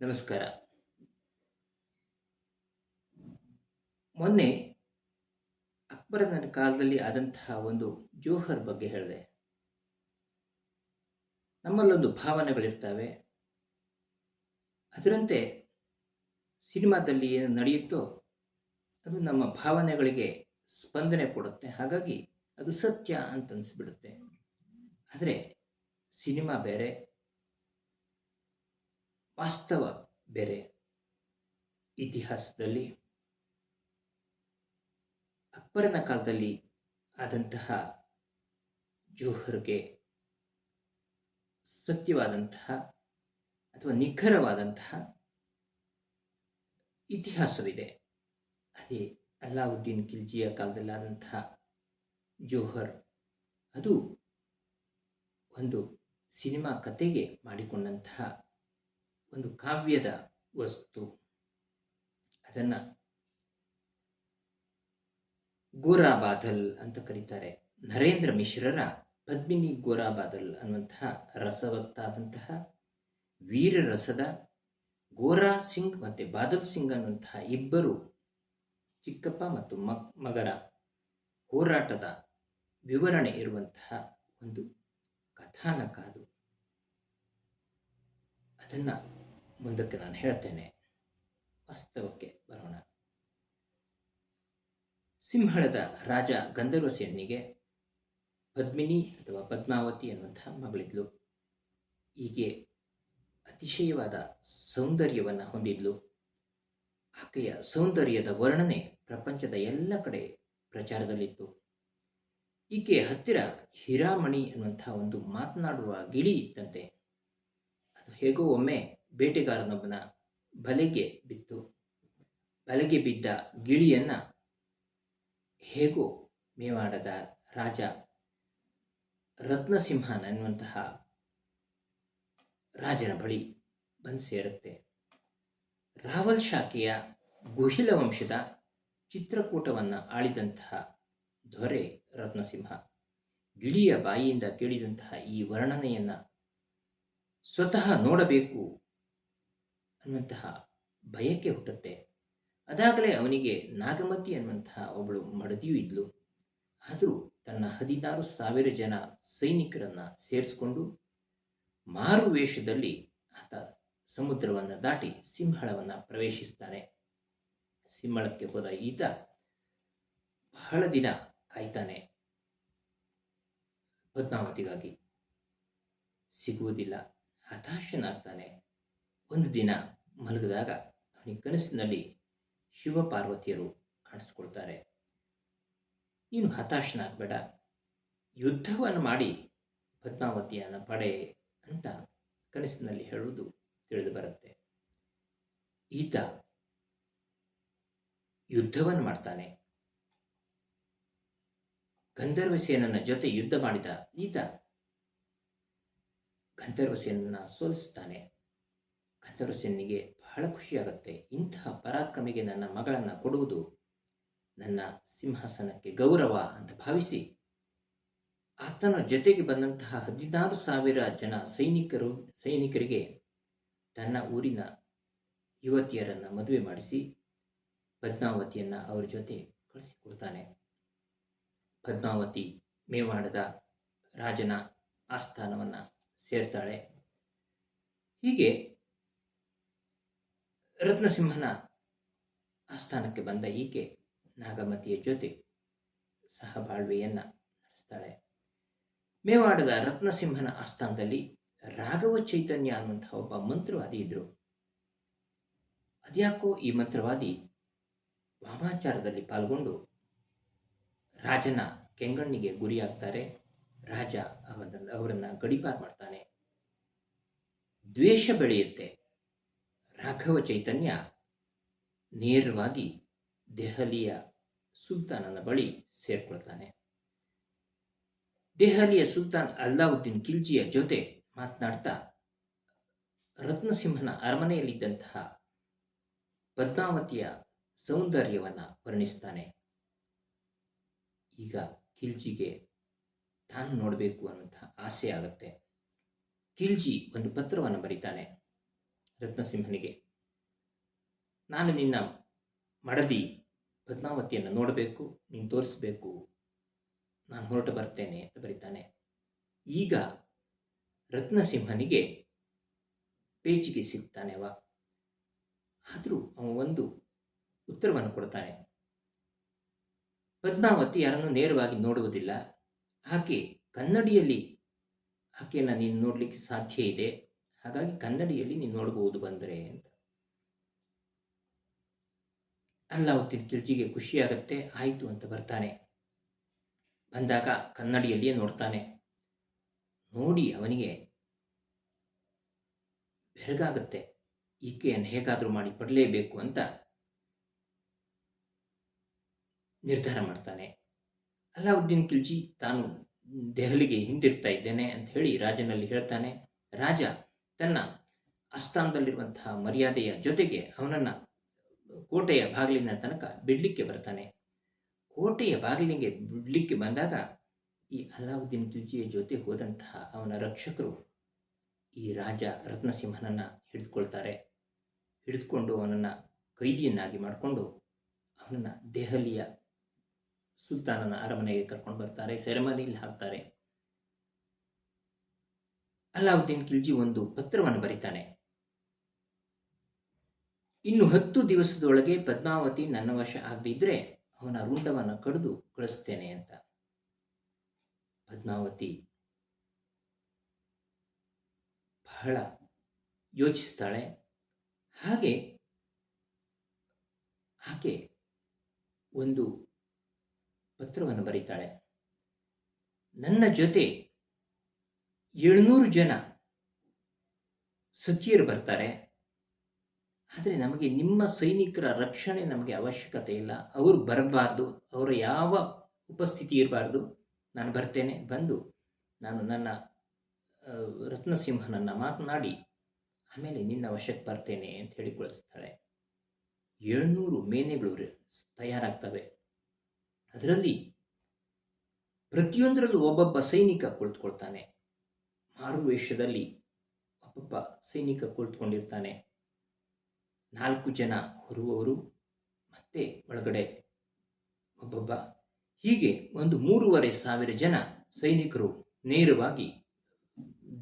ನಮಸ್ಕಾರ. ಮೊನ್ನೆ ಅಕ್ಬರನ ಕಾಲದಲ್ಲಿ ಆದಂತಹ ಒಂದು ಜೋಹರ್ ಬಗ್ಗೆ ಹೇಳಿದೆ. ನಮ್ಮಲ್ಲೊಂದು ಭಾವನೆಗಳಿರ್ತವೆ. ಅದರಂತೆ ಸಿನಿಮಾದಲ್ಲಿ ಏನು ನಡೆಯುತ್ತೋ ಅದು ನಮ್ಮ ಭಾವನೆಗಳಿಗೆ ಸ್ಪಂದನೆ ಕೊಡುತ್ತೆ. ಹಾಗಾಗಿ ಅದು ಸತ್ಯ ಅಂತ ಅನಿಸ್ಬಿಡುತ್ತೆ. ಆದರೆ ಸಿನಿಮಾ ಬೇರೆ ವಾಸ್ತವ ಬೇರೆ. ಇತಿಹಾಸದಲ್ಲಿ ಅಕ್ಬರನ ಕಾಲದಲ್ಲಿ ಆದಂತಹ ಜೋಹರ್ಗೆ ಸತ್ಯವಾದಂತಹ ಅಥವಾ ನಿಖರವಾದಂತಹ ಇತಿಹಾಸವಿದೆ. ಅದೇ ಅಲ್ಲಾವುದ್ದೀನ್ ಖಿಲ್ಜಿಯ ಕಾಲದಲ್ಲಾದಂತಹ ಜೋಹರ್. ಅದು ಒಂದು ಸಿನಿಮಾ ಕತೆಗೆ ಮಾಡಿಕೊಂಡಂತಹ ಒಂದು ಕಾವ್ಯದ ವಸ್ತು. ಅದನ್ನು ಗೋರಾಬಾದಲ್ ಅಂತ ಕರೀತಾರೆ. ನರೇಂದ್ರ ಮಿಶ್ರರ ಪದ್ಮಿನಿ ಗೋರಾ ಬಾದಲ್ ಅನ್ನುವಂತಹ ರಸವತ್ತಾದಂತಹ ವೀರರಸದ ಗೋರಾ ಸಿಂಗ್ ಮತ್ತು ಬಾದಲ್ ಸಿಂಗ್ ಅನ್ನುವಂತಹ ಇಬ್ಬರು ಚಿಕ್ಕಪ್ಪ ಮತ್ತು ಮಗರ ಹೋರಾಟದ ವಿವರಣೆ ಇರುವಂತಹ ಒಂದು ಕಥಾನಕ ಅದು. ಅದನ್ನು ಮುಂದಕ್ಕೆ ನಾನು ಹೇಳ್ತೇನೆ. ವಾಸ್ತವಕ್ಕೆ ಬರೋಣ. ಸಿಂಹಳದ ರಾಜ ಗಂಧರ್ವಸೇನಿಗೆ ಪದ್ಮಿನಿ ಅಥವಾ ಪದ್ಮಾವತಿ ಎನ್ನುವಂತಹ ಮಗಳಿದ್ಲು. ಹೀಗೆ ಅತಿಶಯವಾದ ಸೌಂದರ್ಯವನ್ನು ಹೊಂದಿದ್ಲು. ಆಕೆಯ ಸೌಂದರ್ಯದ ವರ್ಣನೆ ಪ್ರಪಂಚದ ಎಲ್ಲ ಕಡೆ ಪ್ರಚಾರದಲ್ಲಿತ್ತು. ಈಕೆ ಹತ್ತಿರ ಹಿರಾಮಣಿ ಅನ್ನುವಂತಹ ಒಂದು ಮಾತನಾಡುವ ಗಿಳಿ ಇತ್ತಂತೆ. ಅದು ಹೇಗೋ ಒಮ್ಮೆ ಬೇಟೆಗಾರನೊಬ್ಬನ ಬಲೆಗೆ ಬಿತ್ತು ಬಲೆಗೆ ಬಿದ್ದ ಗಿಳಿಯನ್ನ ಹೇಗೋ ಮೇವಾಡದ ರಾಜ ರತ್ನಸಿಂಹನ ಎನ್ನುವಂತಹ ರಾಜನ ಬಳಿ ಬಂದು ಸೇರುತ್ತೆ. ರಾವಲ್ ಶಾಖೆಯ ಗುಹಿಲ ವಂಶದ ಚಿತ್ರಕೂಟವನ್ನು ಆಳಿದಂತಹ ದೊರೆ ರತ್ನಸಿಂಹ, ಗಿಳಿಯ ಬಾಯಿಯಿಂದ ಕೇಳಿದಂತಹ ಈ ವರ್ಣನೆಯನ್ನು ಸ್ವತಃ ನೋಡಬೇಕು ಅನ್ನುವಂತಹ ಭಯಕ್ಕೆ ಹುಟ್ಟುತ್ತೆ. ಅದಾಗಲೇ ಅವನಿಗೆ ನಾಗಮತಿ ಅನ್ನುವಂತಹ ಒಬ್ಬಳು ಮಡದಿಯೂ ಇದ್ಲು. ಆದರೂ ತನ್ನ ಹದಿನಾರು ಸಾವಿರ ಜನ ಸೈನಿಕರನ್ನು ಸೇರಿಸಿಕೊಂಡು ಮಾರು ವೇಷದಲ್ಲಿ ಆತ ಸಮುದ್ರವನ್ನು ದಾಟಿ ಸಿಂಹಳವನ್ನು ಪ್ರವೇಶಿಸ್ತಾನೆ. ಸಿಂಹಳಕ್ಕೆ ಹೋದ ಈತ ಬಹಳ ದಿನ ಕಾಯ್ತಾನೆ. ಪದ್ಮಾವತಿಗಾಗಿ ಸಿಗುವುದಿಲ್ಲ. ಹತಾಶನಾಗ್ತಾನೆ. ಒಂದು ದಿನ ಮಲಗಿದಾಗ ಅವನಿಗೆ ಕನಸಿನಲ್ಲಿ ಶಿವ ಪಾರ್ವತಿಯರು ಕಾಣಿಸ್ಕೊಳ್ತಾರೆ. ನೀನು ಹತಾಶನಾಗಬೇಡ. ಯುದ್ಧವನ್ನು ಮಾಡಿ ಪದ್ಮಾವತಿಯನ್ನು ಪಡೆ ಅಂತ ಕನಸಿನಲ್ಲಿ ಹೇಳುವುದು ತಿಳಿದು ಬರುತ್ತೆ. ಈತ ಯುದ್ಧವನ್ನು ಮಾಡ್ತಾನೆ. ಗಂಧರ್ವಸೇನನ ಜೊತೆ ಯುದ್ಧ ಮಾಡಿದ ಈತ ಗಂಧರ್ವಸೇನನ್ನ ಸೋಲಿಸ್ತಾನೆ. ಗಂಧರ್ವಸೇನಿಗೆ ಬಹಳ ಖುಷಿಯಾಗುತ್ತೆ. ಇಂತಹ ಪರಾಕ್ರಮಿಗೆ ನನ್ನ ಮಗಳನ್ನು ಕೊಡುವುದು ನನ್ನ ಸಿಂಹಾಸನಕ್ಕೆ ಗೌರವ ಅಂತ ಭಾವಿಸಿ. ಆತನ ಜೊತೆಗೆ ಬಂದಂತಹ ಹದಿನಾರು ಸಾವಿರ ಜನ ಸೈನಿಕರು, ಸೈನಿಕರಿಗೆ ತನ್ನ ಊರಿನ ಯುವತಿಯರನ್ನು ಮದುವೆ ಮಾಡಿಸಿ ಪದ್ಮಾವತಿಯನ್ನು ಅವರ ಜೊತೆ ಕಳಿಸಿಕೊಡ್ತಾನೆ. ಪದ್ಮಾವತಿ ಮೇವಾಡದ ರಾಜನ ಆಸ್ಥಾನವನ್ನು ಸೇರ್ತಾಳೆ. ಹೀಗೆ ರತ್ನಸಿಂಹನ ಆಸ್ಥಾನಕ್ಕೆ ಬಂದ ಈಕೆ ನಾಗಮತಿಯ ಜೊತೆ ಸಹಬಾಳ್ವೆಯನ್ನು ನಡೆಸ್ತಾಳೆ. ಮೇವಾಡದ ರತ್ನಸಿಂಹನ ಆಸ್ಥಾನದಲ್ಲಿ ರಾಘವ ಚೈತನ್ಯ ಅನ್ನುವಂತಹ ಒಬ್ಬ ಮಂತ್ರವಾದಿ ಇದ್ರು. ಅದ್ಯಾಕೋ ಈ ಮಂತ್ರವಾದಿ ವಾಮಾಚಾರದಲ್ಲಿ ಪಾಲ್ಗೊಂಡು ರಾಜನ ಕೆಂಗಣ್ಣಿಗೆ ಗುರಿಯಾಗ್ತಾರೆ. ರಾಜ ಅವರನ್ನ ಅವರನ್ನು ಗಡಿಪಾರು ಮಾಡ್ತಾನೆ. ದ್ವೇಷ ಬೆಳೆಯುತ್ತೆ. ರಾಘವ ಚೈತನ್ಯ ನೇರವಾಗಿ ದೆಹಲಿಯ ಸುಲ್ತಾನನ ಬಳಿ ಸೇರ್ಕೊಳ್ತಾನೆ. ದೆಹಲಿಯ ಸುಲ್ತಾನ್ ಅಲ್ಲಾವುದ್ದೀನ್ ಖಿಲ್ಜಿಯ ಜೊತೆ ಮಾತನಾಡ್ತಾ ರತ್ನಸಿಂಹನ ಅರಮನೆಯಲ್ಲಿದ್ದಂತಹ ಪದ್ಮಾವತಿಯ ಸೌಂದರ್ಯವನ್ನು ವರ್ಣಿಸ್ತಾನೆ. ಈಗ ಖಿಲ್ಜಿಗೆ ತಾನು ನೋಡಬೇಕು ಅನ್ನೋಂಥ ಆಸೆ ಆಗುತ್ತೆ. ಖಿಲ್ಜಿ ಒಂದು ಪತ್ರವನ್ನು ಬರೀತಾನೆ. ರತ್ನಸಿಂಹನಿಗೆ. ನಾನು ನಿನ್ನ ಮಡದಿ ಪದ್ಮಾವತಿಯನ್ನು ನೋಡಬೇಕು, ನೀನು ತೋರಿಸ್ಬೇಕು. ನಾನು ಹೊರಟು ಬರ್ತೇನೆ ಅಂತ ಬರೀತಾನೆ. ಈಗ ರತ್ನಸಿಂಹನಿಗೆ ಪೇಚಿಗೆ ಸಿಗ್ತಾನೆ ವಾ ಆದರೂ ಅವನು ಒಂದು ಉತ್ತರವನ್ನು ಕೊಡ್ತಾನೆ. ಪದ್ಮಾವತಿ ಯಾರನ್ನು ನೇರವಾಗಿ ನೋಡುವುದಿಲ್ಲ. ಆಕೆ ಕನ್ನಡಿಯಲ್ಲಿ ಆಕೆಯನ್ನು ನೀನು ನೋಡಲಿಕ್ಕೆ ಸಾಧ್ಯ ಇದೆ. ಹಾಗಾಗಿ ಕನ್ನಡಿಯಲ್ಲಿ ನೀನು ನೋಡಬಹುದು ಬಂದರೆ ಅಂತ. ಅಲ್ಲಾವುದ್ದೀನ್ ಖಿಲ್ಜಿಗೆ ಖುಷಿಯಾಗತ್ತೆ ಆಯಿತು ಅಂತ ಬರ್ತಾನೆ. ಬಂದಾಗ ಕನ್ನಡಿಯಲ್ಲಿಯೇ ನೋಡ್ತಾನೆ. ನೋಡಿ ಅವನಿಗೆ ಬೆರಗಾಗತ್ತೆ. ಈಕೆಯನ್ನು ಹೇಗಾದರೂ ಮಾಡಿ ಪಡಲೇಬೇಕು ಅಂತ ನಿರ್ಧಾರ ಮಾಡ್ತಾನೆ. ಅಲ್ಲಾವುದ್ದೀನ್ ಖಿಲ್ಜಿ ತಾನು ದೆಹಲಿಗೆ ಹಿಂದಿರ್ತಾ ಇದ್ದೇನೆ ಅಂತ ಹೇಳಿ ರಾಜನಲ್ಲಿ ಹೇಳ್ತಾನೆ, ರಾಜ ತನ್ನ ಆಸ್ಥಾನದಲ್ಲಿರುವಂತಹ ಮರ್ಯಾದೆಯ ಜೊತೆಗೆ ಅವನನ್ನು ಕೋಟೆಯ ಬಾಗಿಲಿನ ತನಕ ಬಿಡಲಿಕ್ಕೆ ಬರ್ತಾನೆ. ಕೋಟೆಯ ಬಾಗಿಲಿಗೆ ಬಿಡಲಿಕ್ಕೆ ಬಂದಾಗ ಈ ಅಲ್ಲಾವುದ್ದೀನ್ ಖಿಲ್ಜಿಯ ಜೊತೆ ಹೋದಂತಹ ಅವನ ರಕ್ಷಕರು ಈ ರಾಜ ರತ್ನಸಿಂಹನನ್ನು ಹಿಡಿದುಕೊಳ್ತಾರೆ. ಹಿಡಿದುಕೊಂಡು ಅವನನ್ನು ಕೈದಿಯನ್ನಾಗಿ ಮಾಡಿಕೊಂಡು ಅವನನ್ನು ದೆಹಲಿಯ ಸುಲ್ತಾನನ ಅರಮನೆಗೆ ಕರ್ಕೊಂಡು ಬರ್ತಾರೆ ಸೆರೆಮನಿಯಲ್ಲಿ ಹಾಕ್ತಾರೆ. ಅಲಾವುದ್ದೀನ್ ಖಿಲ್ಜಿ ಒಂದು ಪತ್ರವನ್ನು ಬರೀತಾನೆ. ಇನ್ನು ಹತ್ತು ದಿವಸದೊಳಗೆ ಪದ್ಮಾವತಿ ನನ್ನ ವಶ ಆಗದಿದ್ರೆ ಅವನ ರುಂಡವನ್ನು ಕಡಿದು ಕಳಿಸ್ತೇನೆ ಅಂತ. ಪದ್ಮಾವತಿ ಬಹಳ ಯೋಚಿಸ್ತಾಳೆ. ಹಾಗೆ ಆಕೆ ಒಂದು ಪತ್ರವನ್ನು ಬರೀತಾಳೆ. ನನ್ನ ಜೊತೆ ಏಳ್ನೂರು ಜನ ಸಖಿಯರು ಬರ್ತಾರೆ. ಆದರೆ ನಮಗೆ ನಿಮ್ಮ ಸೈನಿಕರ ರಕ್ಷಣೆ ನಮಗೆ ಅವಶ್ಯಕತೆ ಇಲ್ಲ. ಅವರು ಬರಬಾರ್ದು. ಅವರ ಯಾವ ಉಪಸ್ಥಿತಿ ಇರಬಾರ್ದು. ನಾನು ಬರ್ತೇನೆ. ಬಂದು ನಾನು ನನ್ನ ರತ್ನಸಿಂಹನನ್ನು ಮಾತನಾಡಿ, ಆಮೇಲೆ ನಿನ್ನ ವಶಕ್ಕೆ ಬರ್ತೇನೆ ಅಂತ ಹೇಳಿ ಕಳಿಸ್ತಾಳೆ. ಏಳ್ನೂರು ಮೇನೆಗಳು ತಯಾರಾಗ್ತವೆ. ಅದರಲ್ಲಿ ಪ್ರತಿಯೊಂದರಲ್ಲೂ ಒಬ್ಬೊಬ್ಬ ಸೈನಿಕ ಕುಳಿತುಕೊಳ್ತಾನೆ. ಮಾರುವೇಷದಲ್ಲಿ ಒಬ್ಬೊಬ್ಬ ಸೈನಿಕ ಕುಳಿತುಕೊಂಡಿರ್ತಾನೆ. ನಾಲ್ಕು ಜನ ಹೊರುವವರು ಮತ್ತೆ ಒಳಗಡೆ. ಒಬ್ಬೊಬ್ಬ ಹೀಗೆ ಒಂದು ಮೂರುವರೆ ಸಾವಿರ ಜನ ಸೈನಿಕರು ನೇರವಾಗಿ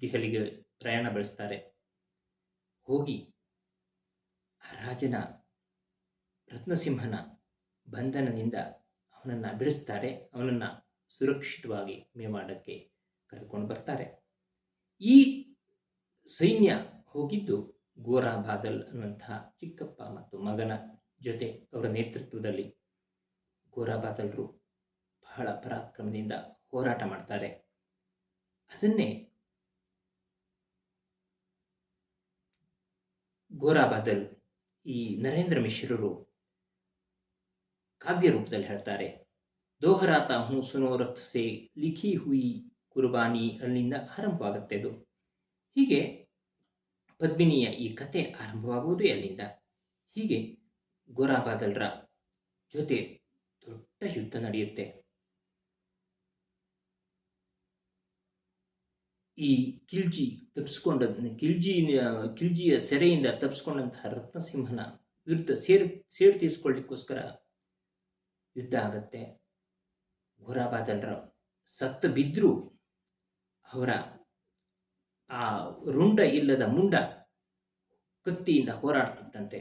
ದೆಹಲಿಗೆ ಪ್ರಯಾಣ ಬೆಳೆಸ್ತಾರೆ. ಹೋಗಿ ಆ ರಾಜನ ರತ್ನಸಿಂಹನ ಬಂಧನದಿಂದ ಅವನನ್ನು ಬಿಡಿಸ್ತಾರೆ. ಅವನನ್ನು ಸುರಕ್ಷಿತವಾಗಿ ಮೇವಾಡಕ್ಕೆ ಕರೆದುಕೊಂಡು ಬರ್ತಾರೆ. ಈ ಸೈನ್ಯ ಹೋಗಿದ್ದು ಗೋರಾ ಬಾದಲ್ ಅನ್ನುವಂತಹ ಚಿಕ್ಕಪ್ಪ ಮತ್ತು ಮಗನ ಜೊತೆ ಅವರ ನೇತೃತ್ವದಲ್ಲಿ. ಗೋರಾ ಬಾದಲ್ರು ಬಹಳ ಪರಾಕ್ರಮದಿಂದ ಹೋರಾಟ ಮಾಡ್ತಾರೆ. ಅದನ್ನೇ ಗೋರಾ ಬಾದಲ್ ಈ ನರೇಂದ್ರ ಮಿಶ್ರರು ಕಾವ್ಯ ರೂಪದಲ್ಲಿ ಹೇಳ್ತಾರೆ. ದೋಹರಾತ ಹೂ ಸುನೋ ರಕ್ತಸೆ ಲಿಖಿ ಹುಯಿ ಕುರ್ಬಾನಿ ಅಲ್ಲಿಂದ ಆರಂಭವಾಗುತ್ತೆ ಅದು. ಹೀಗೆ ಪದ್ಮಿನಿಯ ಈ ಕತೆ ಆರಂಭವಾಗುವುದು ಅಲ್ಲಿಂದ ಹೀಗೆ ಗೋರಾಬಾದಲ್ರ ಜೊತೆ ದೊಡ್ಡ ಯುದ್ಧ ನಡೆಯುತ್ತೆ. ಈ ಕಿಲ್ಜಿ ತಪ್ಪಿಸ್ಕೊಂಡ ಕಿಲ್ಜಿ, ಕಿಲ್ಜಿಯ ಸೆರೆಯಿಂದ ತಪ್ಪಿಸ್ಕೊಂಡಂತಹ ರತ್ನಸಿಂಹನ ವಿರುದ್ಧ ಸೇರು ಸೇರು ತೀರಿಸ್ಕೊಳ್ಳಿಕ್ಕೋಸ್ಕರ ಯುದ್ಧ ಆಗತ್ತೆ. ಘೋರಾಬಾದಲ್ರ ಸತ್ತ ಬಿದ್ದರೂ ಅವರ ಆ ರುಂಡ ಇಲ್ಲದ ಮುಂಡ ಕತ್ತಿಯಿಂದ ಹೋರಾಡ್ತಿದ್ದಂತೆ.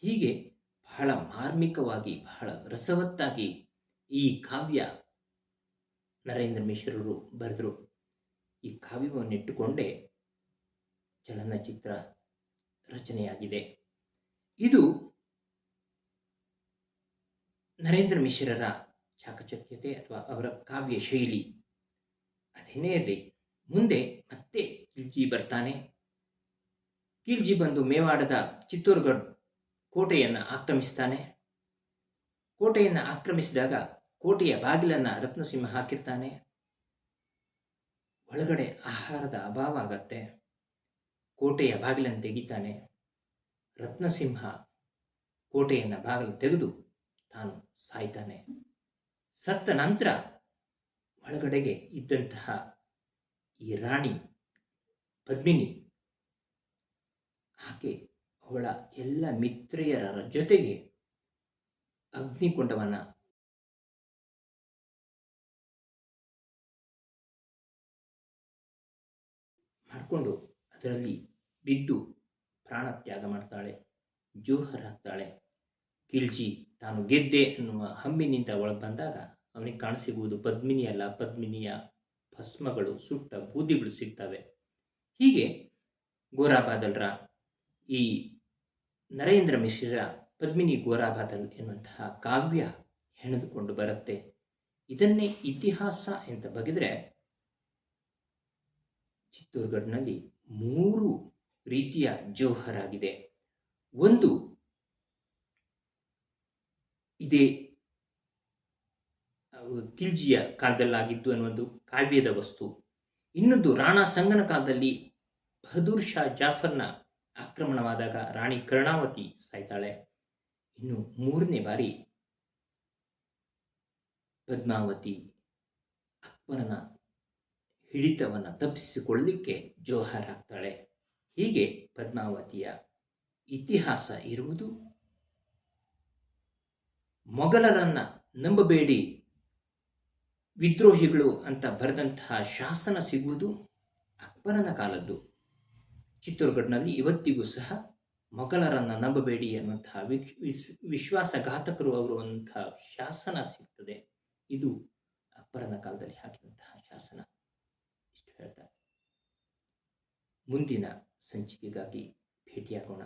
ಹೀಗೆ ಬಹಳ ಮಾರ್ಮಿಕವಾಗಿ, ಬಹಳ ರಸವತ್ತಾಗಿ ಈ ಕಾವ್ಯ ನರೇಂದ್ರ ಮಿಶ್ರರು ಬರೆದರು. ಈ ಕಾವ್ಯವನ್ನಿಟ್ಟುಕೊಂಡೇ ಚಲನಚಿತ್ರ ರಚನೆಯಾಗಿದೆ. ಇದು ನರೇಂದ್ರ ಮಿಶ್ರರ ಚಾಕಚಕ್ಯತೆ ಅಥವಾ ಅವರ ಕಾವ್ಯ ಶೈಲಿ ಅದೇನೇ ಇರಲಿ ಮುಂದೆ ಮತ್ತೆ ಕಿಲ್ಜಿ ಬರ್ತಾನೆ. ಕಿಲ್ಜಿ ಬಂದು ಮೇವಾಡದ ಚಿತ್ತೂರ್ಗಢ್ ಕೋಟೆಯನ್ನು ಆಕ್ರಮಿಸ್ತಾನೆ. ಕೋಟೆಯನ್ನು ಆಕ್ರಮಿಸಿದಾಗ ಕೋಟೆಯ ಬಾಗಿಲನ್ನು ರತ್ನಸಿಂಹ ಹಾಕಿರ್ತಾನೆ. ಒಳಗಡೆ ಆಹಾರದ ಅಭಾವ ಆಗತ್ತೆ. ಕೋಟೆಯ ಬಾಗಿಲನ್ನು ತೆಗಿತಾನೆ. ರತ್ನಸಿಂಹ ಕೋಟೆಯನ್ನು ಬಾಗಿಲು ತೆಗೆದು ತಾನು ಸಾಯ್ತಾನೆ. ಸತ್ತ ನಂತರ ಒಳಗಡೆಗೆ ಇದ್ದಂತಹ ಈ ರಾಣಿ ಪದ್ಮಿನಿ ಆಕೆ ಅವಳ ಎಲ್ಲ ಮಿತ್ರೆಯರ ಜೊತೆಗೆ ಅಗ್ನಿಕುಂಡವನ್ನು ಮಾಡಿಕೊಂಡು ಅದರಲ್ಲಿ ಬಿದ್ದು ಪ್ರಾಣ ತ್ಯಾಗ ಮಾಡ್ತಾಳೆ, ಜೋಹರ್ ಹಾಕ್ತಾಳೆ. ಕಿಲ್ಜಿ ತಾನು ಗೆದ್ದೆ ಅನ್ನುವ ಹಮ್ಮಿನಿಂದ ಒಳಗೆ ಬಂದಾಗ ಅವನಿಗೆ ಕಾಣಸಿಗುವುದು ಪದ್ಮಿನಿ ಅಲ್ಲ, ಪದ್ಮಿನಿಯ ಭಸ್ಮಗಳು, ಸುಟ್ಟ ಬೂದಿಗಳು ಸಿಗ್ತವೆ. ಹೀಗೆ ಗೋರಾಬಾದಲ್ರ ಈ ನರೇಂದ್ರ ಮಿಶ್ರ ಪದ್ಮಿನಿ ಗೋರಾಬಾದಲ್ ಎನ್ನುವಂತಹ ಕಾವ್ಯ ಹೆಣೆದುಕೊಂಡು ಬರುತ್ತೆ. ಇದನ್ನೇ ಇತಿಹಾಸ ಅಂತ ಬಗೆದ್ರೆ ಚಿತ್ತೂರ್ಗಢನಲ್ಲಿ ಮೂರು ರೀತಿಯ ಜೋಹರಾಗಿದೆ. ಒಂದು ಇದೇ ಕಿಲ್ಜಿಯ ಕಾಲದಲ್ಲಾಗಿದ್ದು ಎನ್ನುವುದು ಕಾವ್ಯದ ವಸ್ತು. ಇನ್ನೊಂದು ರಾಣಾ ಸಂಗನ ಕಾಲದಲ್ಲಿ ಬಹದೂರ್ ಶಾ ಜಾಫರ್ನ ಆಕ್ರಮಣವಾದಾಗ ರಾಣಿ ಕರ್ಣಾವತಿ ಸಾಯ್ತಾಳೆ. ಇನ್ನು ಮೂರನೇ ಬಾರಿ ಪದ್ಮಾವತಿ ಅಕ್ಬರನ ಹಿಡಿತವನ್ನು ತಪ್ಪಿಸಿಕೊಳ್ಳಲಿಕ್ಕೆ ಜೋಹರ್ ಆಗ್ತಾಳೆ ಹೀಗೆ ಪದ್ಮಾವತಿಯ ಇತಿಹಾಸ ಇರುವುದು. ಮೊಘಲರನ್ನ ನಂಬಬೇಡಿ ವಿದ್ರೋಹಿಗಳು ಅಂತ ಬರೆದಂತಹ ಶಾಸನ ಸಿಗುವುದು ಅಕ್ಬರನ ಕಾಲದ್ದು. ಚಿತ್ತೂರ್ಗಢನಲ್ಲಿ ಇವತ್ತಿಗೂ ಸಹ ಮೊಘಲರನ್ನು ನಂಬಬೇಡಿ ಎನ್ನುವಂತಹ ವಿಶ್ ವಿಶ್ವಾಸಘಾತಕರು ಅವರು ಅನ್ನುವಂತಹ ಶಾಸನ ಸಿಗ್ತದೆ. ಇದು ಅಕ್ಬರನ ಕಾಲದಲ್ಲಿ ಹಾಕಿದಂತಹ ಶಾಸನ. ಇಷ್ಟು ಹೇಳ್ತಾರೆ ಮುಂದಿನ ಸಂಚಿಕೆಗಾಗಿ ಭೇಟಿಯಾಗೋಣ.